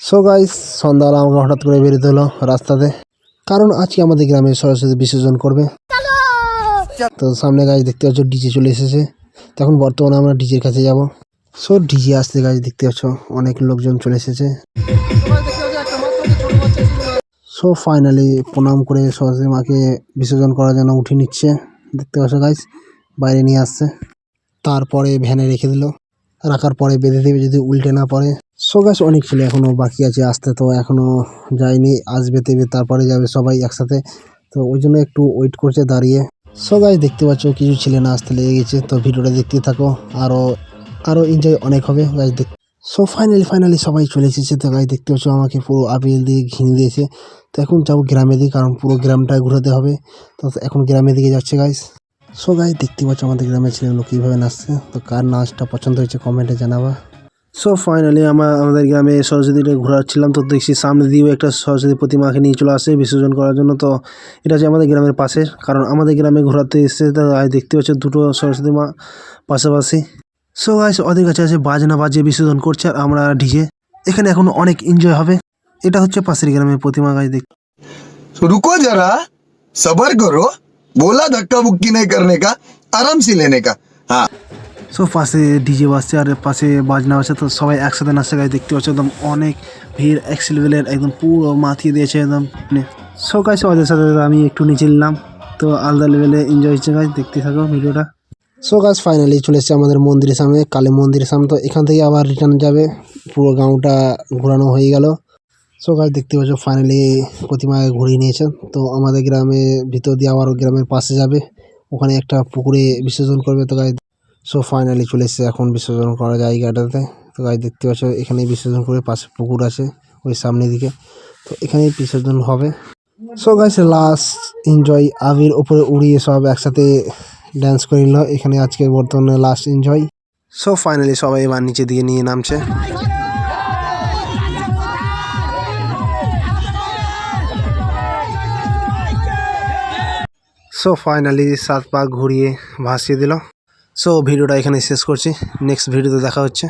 So guys সন্ধ্যাবেলা আমাকে হঠাৎ করে বেরোতে হলো রাস্তাতে। কারণ আজকে আমাদের গ্রামে সরস্বতী বিসর্জন করবে। তো সামনে গাছ দেখতে পাচ্ছ ডিজে চলে এসেছে। তখন বর্তমানে আমরা ডিজের কাছে যাব। সো ডিজে আসতে গাছ দেখতে পাচ্ছ, অনেক লোকজন চলে এসেছে। সো ফাইনালি প্রণাম করে সরস্বতী মাকে বিসর্জন করার জন্য উঠে নিচ্ছে। দেখতে পাচ্ছ গাইস বাইরে নিয়ে আসছে। তারপরে ভ্যানে রেখে দিল। রাখার পরে বেঁধে দেবে যদি উল্টে না পড়ে। সো গাছ অনেক ছেলে এখনও বাকি আছে, আসতে তো এখনও যায়নি, আসবে তেবে, তারপরে যাবে সবাই একসাথে। তো ওই জন্য একটু ওয়েট করছে দাঁড়িয়ে। সো গাছ দেখতে পাচ্ছ, কিছু ছেলে না আসতে লেগে গেছে, তো ভিডিওটা দেখতে থাকো আরও আরও এনজয় অনেক হবে গাছ দেখ সো ফাইনালি ফাইনালি সবাই চলে এসেছে, তো গাছ দেখতে পাচ্ছ, আমাকে পুরো আবিল দিয়ে ঘিরে দিয়েছে। তো এখন যাব গ্রামের দিকে, কারণ পুরো গ্রামটা ঘোরাতে হবে। তো এখন গ্রামের দিকে যাচ্ছে গাইস সো গাই দেখতে পাচ্ছ, আমাদের গ্রামের ছেলেগুলো কীভাবে নাচছে, তো কার নাচটা পছন্দ হয়েছে কমেন্টে জানাবা। সো ফাইনালি আমার আমাদের গ্রামে সরস্বতীটা ঘোরাচ্ছিলাম, তো দেখছি সামনে দিয়েও একটা সরস্বতী প্রতিমাকে নিয়ে চলে আসে বিসর্জন করার জন্য, তো এটা হচ্ছে আমাদের গ্রামের পাশে। কারণ আমাদের গ্রামে ঘোরাতে এসে দেখতে পাচ্ছে দুটো সরস্বতী মা পাশাপাশি। সো গাইস ওদের কাছে আছে বাজনা বাজিয়ে বিসর্জন করছে আর আমরা ডিজে এখানে এখন অনেক এনজয় হবে। এটা হচ্ছে পাশের গ্রামের প্রতিমা গাছ দেখ রুকো যারা, সবার করো, বোলা ধাক্কা বুক্কি নেই করনে কা আরাম সে লেনে কা। হ্যাঁ। সো পাশে ডিজে বাজছে আর পাশে বাজনা আছে তো সবাই একসাথে নাচছে গাছ দেখতে পাচ্ছ একদম অনেক ভিড় এক্স লেভেলের একদম পুরো মাতিয়ে দিয়েছে, একদম সো গাছ ওদের সাথে আমি একটু নিচে নিলাম, তো আলাদা লেভেলে এনজয় হচ্ছে গাছ দেখতে থাকো ভিডিওটা। সো গাছ ফাইনালি চলে এসেছে আমাদের মন্দিরের সামনে, কালী মন্দিরের সামনে, তো এখান থেকে আবার রিটার্ন যাবে, পুরো গাঁওটা ঘোরানো হয়ে গেল। সো গাছ দেখতে পাচ্ছ ফাইনালি প্রতিমাকে ঘুরিয়ে নিয়েছে, তো আমাদের গ্রামে ভিতর দিয়ে আবার গ্রামের পাশে যাবে, ওখানে একটা পুকুরে বিসর্জন করবে, তো গাছ সো ফাইনালি চলে এসেছে এখন বিসর্জন করা জায়গাটাতে। তো গাছ দেখতে পাচ্ছ এখানে বিসর্জন করে পাশে পুকুর আছে, ওই সামনের দিকে। তো এখানেই বিসর্জন হবে। সো গাইস লাস্ট এনজয় আবির ওপরে উড়িয়ে সব একসাথে ড্যান্স করে নিল। এখানে আজকে বর্তমানে লাস্ট এনজয় সো ফাইনালি সবাই এবার নিচে দিকে নিয়ে নামছে। সো ফাইনালি সাত পাক ঘুরিয়ে ভাসিয়ে দিল। সো ভিডিওটা এখানে শেষ করছি। নেক্সট ভিডিওতে দেখা হচ্ছে।